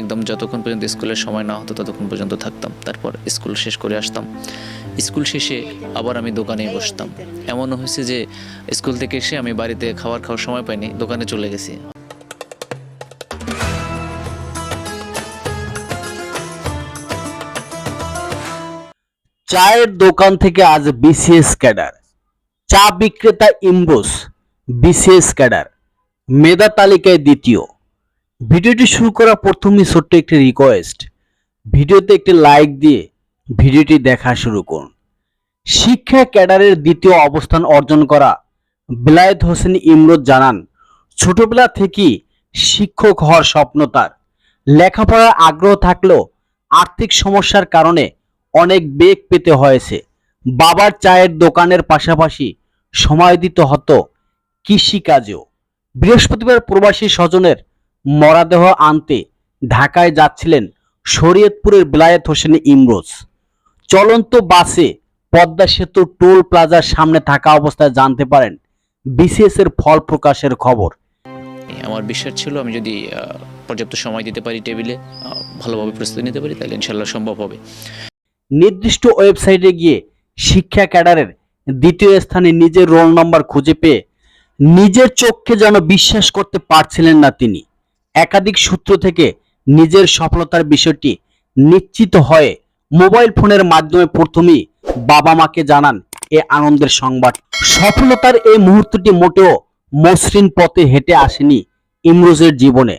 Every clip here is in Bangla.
একদম যতক্ষণ পর্যন্ত স্কুলের সময় না হতো, ততক্ষণ পর্যন্ত থাকতাম। তারপর স্কুল শেষ করে আসতাম। স্কুল শেষে আবার আমি দোকানে বসতাম। এমনও হয়েছে যে স্কুল থেকে এসে আমি বাড়িতে খাবার খাওয়ার সময় পাইনি, দোকানে চলে গেছি। চায়ের দোকান থেকে আজ বিসিএস ক্যাডার। চা বিক্রেতা ইমরোজ, বিসিএস ক্যাডার। মেধা তালিকায় দ্বিতীয়। ভিডিওটি শুরু করার প্রথমেই ছোট্ট একটি রিকোয়েস্ট ভিডিওতে একটি লাইক দিয়ে ভিডিওটি দেখা শুরু করুন। শিক্ষা ক্যাডারের দ্বিতীয় অবস্থান অর্জন করা, বিলায়েত হোসেন ইমরোজ জানান, ছোটবেলা থেকেই শিক্ষক হওয়ার স্বপ্ন তার। লেখাপড়ার আগ্রহ থাকলেও আর্থিক সমস্যার কারণে অনেক বেগ পেতে হয়েছে। বাবার চায়ের দোকানের পাশাপাশি সময় দিতে হতো কৃষিকাজেও। বৃহস্পতিবার প্রবাসী স্বজনের মরাদেহ আনতে ঢাকায় যাচ্ছিলেন শরীয়তপুরের বিলায়েত হোসেন ইমরোজ। চলন্ত বাসে পদ্মা সেতু টোল প্লাজার সামনে থাকা অবস্থায় জানতে পারেন বিসিএস এর ফল প্রকাশের খবর। আমার বিশ্বাস ছিল আমি যদি পর্যাপ্ত সময় দিতে পারি টেবিলে ভালোভাবে প্রস্তুতি নিতে পারি তাহলে ইনশাল্লাহ সম্ভব হবে। নির্দিষ্ট ওয়েবসাইটে গিয়ে শিক্ষা ক্যাডারের দ্বিতীয় স্থানে নিজের রোল নম্বর খুঁজে পেয়ে নিজের চোখকে যেন বিশ্বাস করতে পারছিলেন না তিনি। একাধিক সূত্র থেকে নিজের সফলতার বিষয়টি নিশ্চিত হয়ে মোবাইল ফোনের মাধ্যমে প্রথমেই বাবা মাকে জানান এ আনন্দের সংবাদ। সফলতার এই মুহূর্তটি মোটেও মসৃণ পথে হেঁটে আসেনি ইমরোজের জীবনে।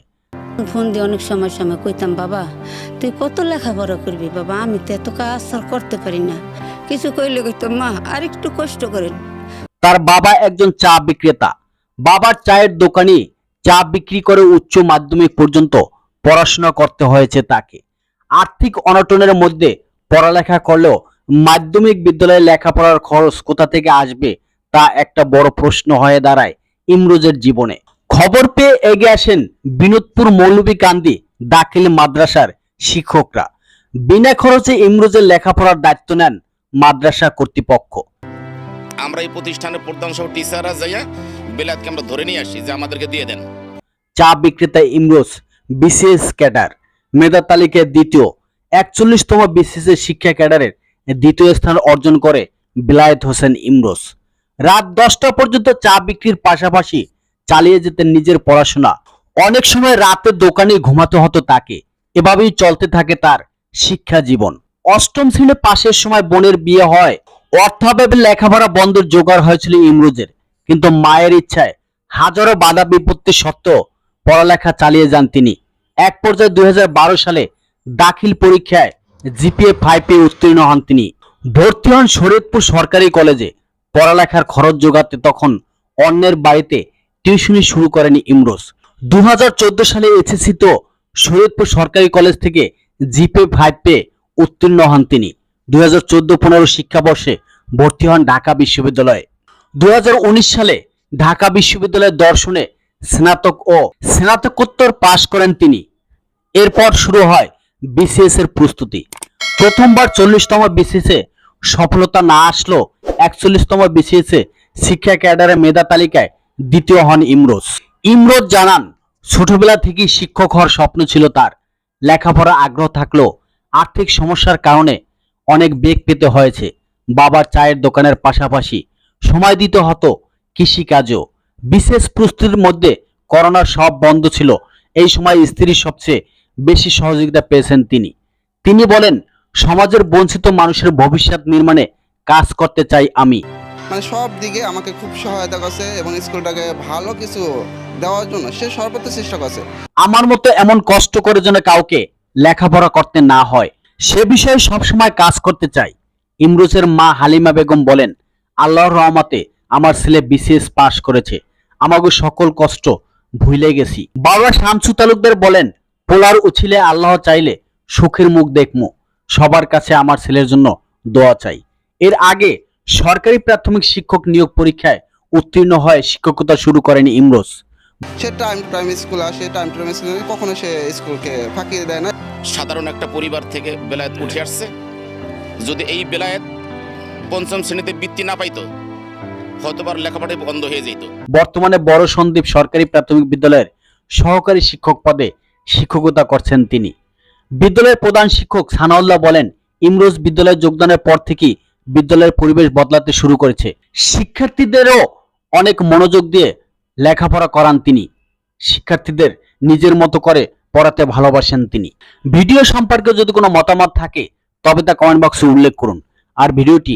ফোন দিয়ে অনেক সময় সময় কইতাম বাবা তুই কত লেখাপড়া করবি? বাবা আমি তো এত কাজ করতে পারি না। কিছু কইলে কইতাম মা আর একটু কষ্ট করেন। তার বাবা একজন চা বিক্রেতা। বাবার চায়ের দোকানে চা বিক্রি করে উচ্চ মাধ্যমিক পর্যন্ত পড়াশোনা করতে হয়েছে তাকে। আর্থিক অনটনের মধ্যে পড়ালেখা করলেও মাধ্যমিক বিদ্যালয়ে লেখাপড়ার খরচ কোথা থেকে আসবে তা একটা বড় প্রশ্ন হয়ে দাঁড়ায় ইমরোজের জীবনে। খবর পেয়ে এগিয়ে আসেন বিনোদপুর মৌলভীকান্দি দাখিল মাদ্রাসার শিক্ষকরা। বিনা খরচে ইমরোজের লেখাপড়ার দায়িত্ব নেন মাদ্রাসা কর্তৃপক্ষ। আমরা এই প্রতিষ্ঠানের প্রধান সহ টিচাররা যাইয়া বেলাতকে আমরা ধরে নিয়ে আসি যে আমাদেরকে দিয়ে দেন। চা বিক্রেতা ইমরোজ বিসিএস ক্যাডার, মেধা তালিকায় দ্বিতীয়, একচল্লিশতম বিসিএস শিক্ষা ক্যাডারের দ্বিতীয় স্থান অর্জন করে বিলায়েত হোসেন ইমরোজ। রাত দশটা পর্যন্ত চা বিক্রির পাশাপাশি চালিয়ে যেতেন নিজের পড়াশোনা। অনেক সময় রাতে দোকানে ঘুমাতে হতো তাকে। এভাবেই চলতে থাকে তার শিক্ষা জীবন। অষ্টম শ্রেণি পাশের সময় বোনের বিয়ে হয়। অর্থাভাবে লেখাপড়া বন্ধের জোগাড় হয়েছিল ইমরোজের। কিন্তু মায়ের ইচ্ছায় হাজারো বাধা বিপত্তি সত্ত্বেও পড়ালেখা চালিয়ে যান তিনি। এক পর্যায়ে দুই হাজার বারো সালে দাখিল পরীক্ষায় জিপিএ ফাইভ উত্তীর্ণ হন তিনি। ভর্তি হন শরীয়তপুর সরকারি কলেজে। পড়ালেখার খরচ যোগাতে তখন অন্যের বাড়িতে টিউশনি শুরু করেন ইমরোজ। দু হাজার চোদ্দ সালে এসএসসি তো শরীয়তপুর সরকারি কলেজ থেকে জিপে ফাইভ পেয়ে উত্তীর্ণ হন তিনি। দুই হাজার চোদ্দ পনেরো শিক্ষাবর্ষে ভর্তি হন ঢাকা বিশ্ববিদ্যালয়ে। দু হাজার উনিশ সালে ঢাকা বিশ্ববিদ্যালয়ের দর্শনে স্নাতক ও স্নাতকোত্তর পাশ করেন তিনি। এরপর শুরু হয় বিসিএস এর প্রস্তুতি। প্রথমবার চল্লিশতম বিসিএস সফলতা না আসলেও একচল্লিশতম বিসিএস শিক্ষা ক্যাডারের মেধা তালিকায় দ্বিতীয় হন ইমরোজ। ইমরোজ জানান, ছোটবেলা থেকেই শিক্ষক হওয়ার স্বপ্ন ছিল তার। লেখাপড়া আগ্রহ থাকলেও আর্থিক সমস্যার কারণে অনেক বেগ পেতে হয়েছে। বাবার চায়ের দোকানের পাশাপাশি সময় দিতে হতো কৃষিকাজেও। বিশেষ প্রস্তুতির মধ্যে করোনার সব বন্ধ ছিল। এই সময় স্ত্রীর সবচেয়ে বেশি সহযোগিতা পেয়েছেন তিনি। তিনি বলেন সমাজের বঞ্চিত মানুষের ভবিষ্যৎ নির্মাণে কাজ করতে চাই আমি। মানে সব দিকে আমাকে খুব সহায়তা করছে এবং স্কুলটাকে ভালো কিছু দেওয়ার জন্য সে সর্বত্র চেষ্টা করছে। আমার মতো এমন কষ্ট করে যেন কাউকে লেখাপড়া করতে না হয় সে বিষয়ে সবসময় কাজ করতে চাই। ইমরোজের মা হালিমা বেগম বলেন আল্লাহর রহমতে আমার ছেলে বিসিএস পাশ করেছে। আমাকে সকল কষ্ট ভুলে গেছি। বাবা শামসু তালুকদার বলেন পোলার উছিলে আল্লাহ চাইলে সুখের মুখ দেখমু। সবার কাছে আমার ছেলের জন্য দোয়া চাই। এর আগে সরকারি প্রাথমিক শিক্ষক নিয়োগ পরীক্ষায় উত্তীর্ণ হয়ে শিক্ষকতা শুরু করেন ইমরোজ। সে টাইম টাইম স্কুল আসে টাইম টাইম স্কুল কখনো সে স্কুলকে ফাঁকি দেয় না। সাধারণ একটা পরিবার থেকে বেলায়েত উঠে আসছে। যদি এই বেলায়েত পঞ্চম শ্রেণীতে বৃত্তি না পাইতো, হয়তোবার লেখাপড়াই বন্ধ হয়ে যেত। বর্তমানে বড় সন্দ্বীপ সরকারি প্রাথমিক বিদ্যালয়ের সহকারী শিক্ষক পদে শিক্ষকতা করছেন তিনি। বিদ্যালয়ের প্রধান শিক্ষক সানাউল্লাহ বলেন, ইমরোজ বিদ্যালয়ে যোগদানের পর থেকেই বিদ্যালয়ের পরিবেশ বদলাতে শুরু করেছে। শিক্ষার্থীদেরও অনেক মনোযোগ দিয়ে লেখাপড়া করান তিনি। শিক্ষার্থীদের নিজের মতো করে পড়াতে ভালোবাসেন তিনি। ভিডিও সম্পর্কে যদি কোনো মতামত থাকে, তবে তা কমেন্ট বক্সে উল্লেখ করুন। আর ভিডিওটি